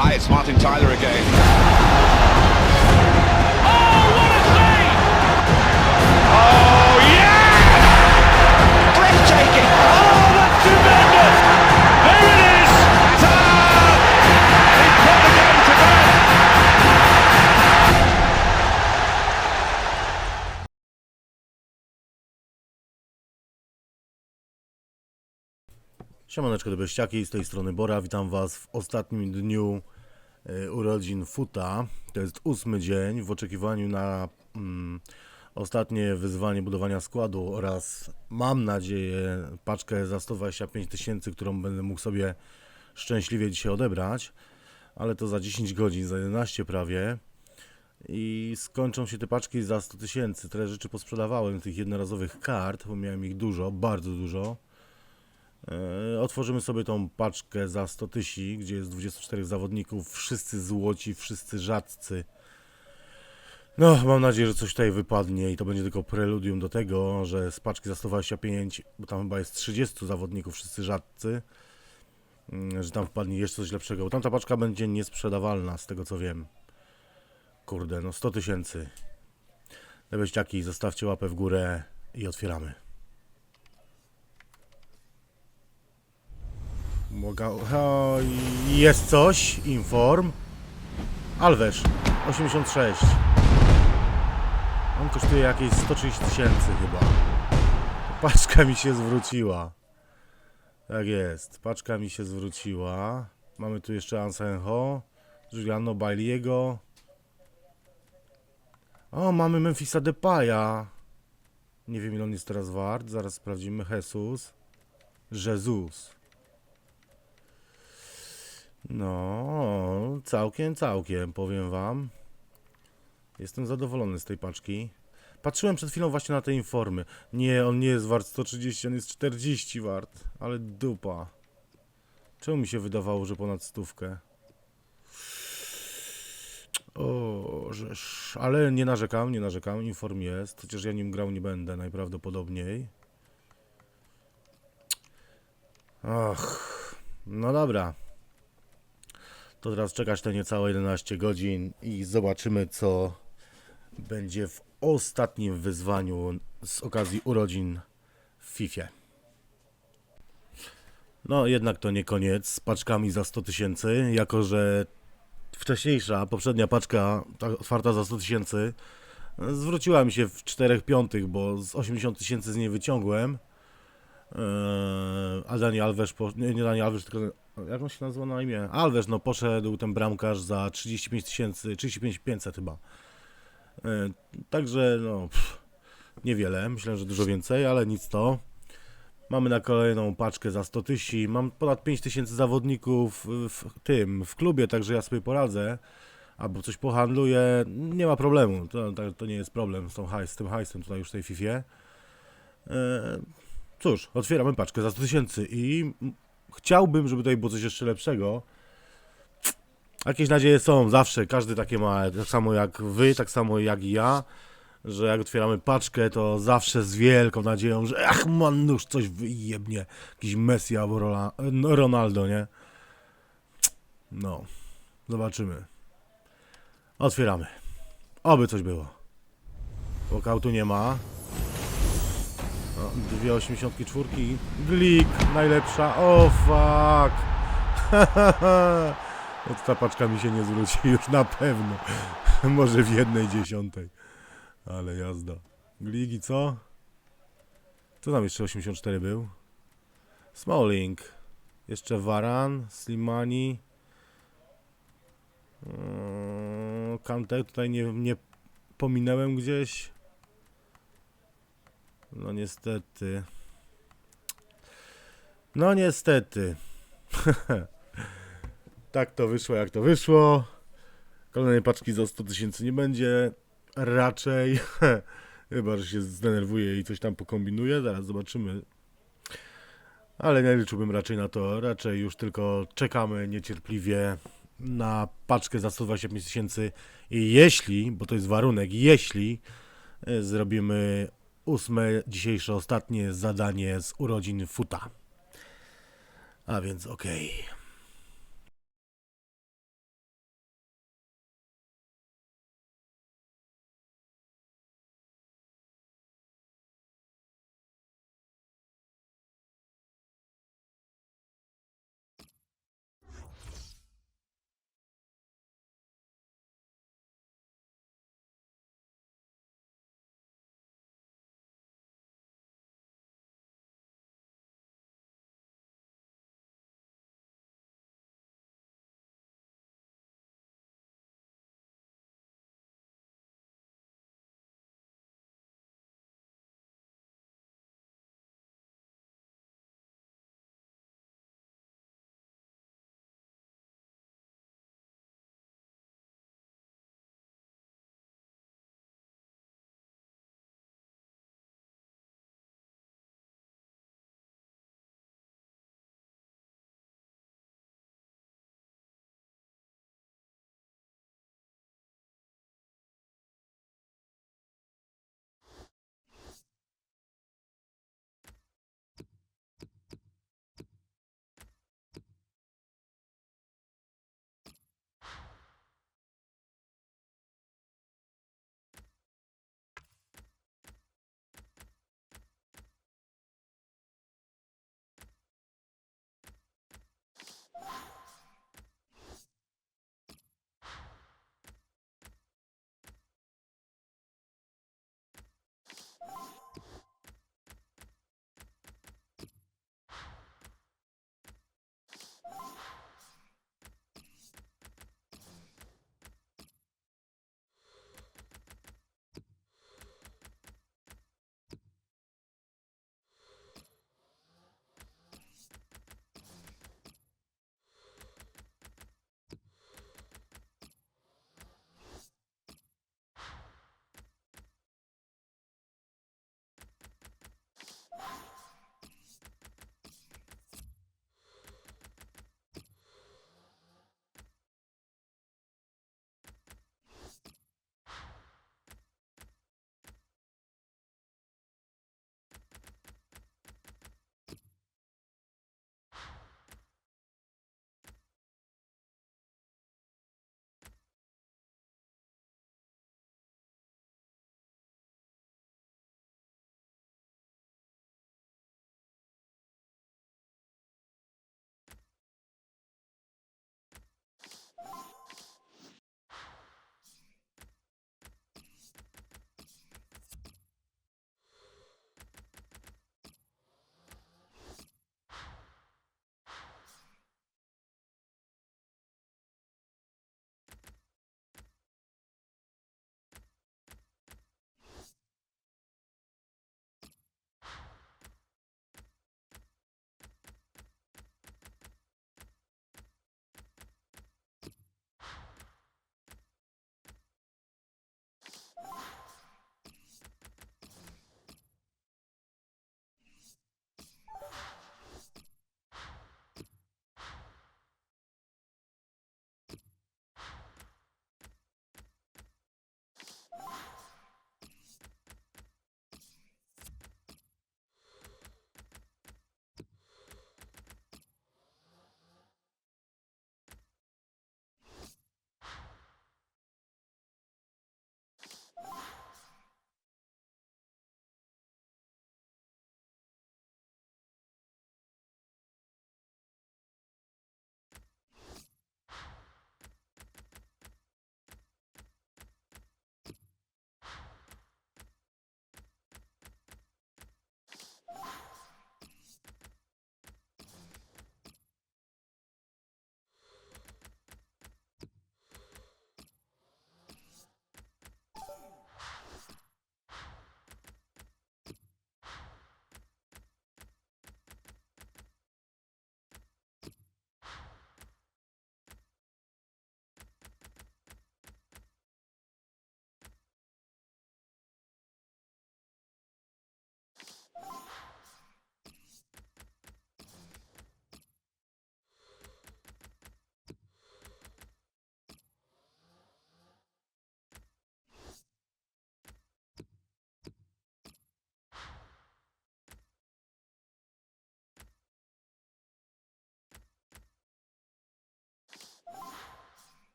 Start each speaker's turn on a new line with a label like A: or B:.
A: Hi, it's Martin Tyler again.
B: Siemaneczko Beściaki, z tej strony Bora, witam was w ostatnim dniu e, urodzin Futa. To jest ósmy dzień w oczekiwaniu na mm, ostatnie wyzwanie budowania składu oraz mam nadzieję paczkę za 125 tysięcy, którą będę mógł sobie szczęśliwie dzisiaj odebrać, ale to za 10 godzin, za 11 prawie i skończą się te paczki za 100 tysięcy. Tyle rzeczy posprzedawałem tych jednorazowych kart, bo miałem ich dużo, bardzo dużo. E, Otworzymy sobie tą paczkę za 100 tysięcy, gdzie jest 24 zawodników, wszyscy złoci, wszyscy rzadcy. No, mam nadzieję, że coś tutaj wypadnie i to będzie tylko preludium do tego, że z paczki za 125, bo tam chyba jest 30 zawodników, wszyscy rzadcy, mm, że tam wpadnie jeszcze coś lepszego, bo tamta paczka będzie niesprzedawalna, z tego co wiem. Kurde, no 100 tysięcy. Lebeściaki, zostawcie łapę w górę i otwieramy. Mogę... O, jest coś. Inform. Alwesz. 86. On kosztuje jakieś 130 tysięcy chyba. Paczka mi się zwróciła. Tak jest. Paczka mi się zwróciła. Mamy tu jeszcze Ansenho. Giuliano Bailiego. O, mamy Memphisa Depaya. Nie wiem ile on jest teraz wart. Zaraz sprawdzimy. Jesus. Jezus. No, całkiem, całkiem, powiem wam. Jestem zadowolony z tej paczki. Patrzyłem przed chwilą właśnie na te informy. Nie, on nie jest wart 130, on jest 40 wart. Ale dupa. Czemu mi się wydawało, że ponad stówkę? O, żeż. Ale nie narzekam, nie narzekam. Inform jest. Chociaż ja nim grał nie będę najprawdopodobniej. Ach, no dobra. To teraz czekać te niecałe 11 godzin i zobaczymy, co będzie w ostatnim wyzwaniu z okazji urodzin w FIFA. No, jednak to nie koniec z paczkami za 100 tysięcy, jako że wcześniejsza, poprzednia paczka, ta otwarta za 100 tysięcy, zwróciła mi się w 4 piątych, bo z 80 tysięcy z niej wyciągłem. Eee, a Dani Alves, po, nie, nie Dani Alves, tylko jak on się nazywa na imię? Alves, no poszedł ten bramkarz za 35 tysięcy, 35 500 chyba. Eee, także no, pff, niewiele, myślę, że dużo więcej, ale nic to. Mamy na kolejną paczkę za 100 tysięcy, mam ponad 5 tysięcy zawodników w tym, w klubie, także ja sobie poradzę. Albo coś pohandluję, nie ma problemu, to, to, nie jest problem z, tą hajs, z tym hajsem tutaj już w tej Fifie. Cóż, otwieramy paczkę za 100 tysięcy i chciałbym, żeby tutaj było coś jeszcze lepszego. Jakieś nadzieje są, zawsze, każdy takie ma, tak samo jak wy, tak samo jak i ja, że jak otwieramy paczkę, to zawsze z wielką nadzieją, że ach man, nóż coś wyjebnie, jakiś Messi albo no, Ronaldo, nie? No, zobaczymy. Otwieramy. Oby coś było. Walkoutu nie ma. Dwie 84. Glik, najlepsza. O fuck. No to ta paczka mi się nie zwróci już na pewno. Może w jednej dziesiątej. Ale jazda. Gligi co? Co tam jeszcze 84 był? Smalling. Jeszcze Varan, Slimani. Yy, Kante tutaj nie, nie gdzieś. No niestety. No niestety. tak to wyszło jak to wyszło. Kolejnej paczki za 100 tysięcy nie będzie. Raczej. Chyba, że się zdenerwuje i coś tam pokombinuje. Zaraz zobaczymy. Ale nie liczyłbym raczej na to. Raczej już tylko czekamy niecierpliwie na paczkę za 125 tysięcy. I jeśli, bo to jest warunek, jeśli e, zrobimy ósme, dzisiejsze ostatnie zadanie z urodzin Futa. A więc okej.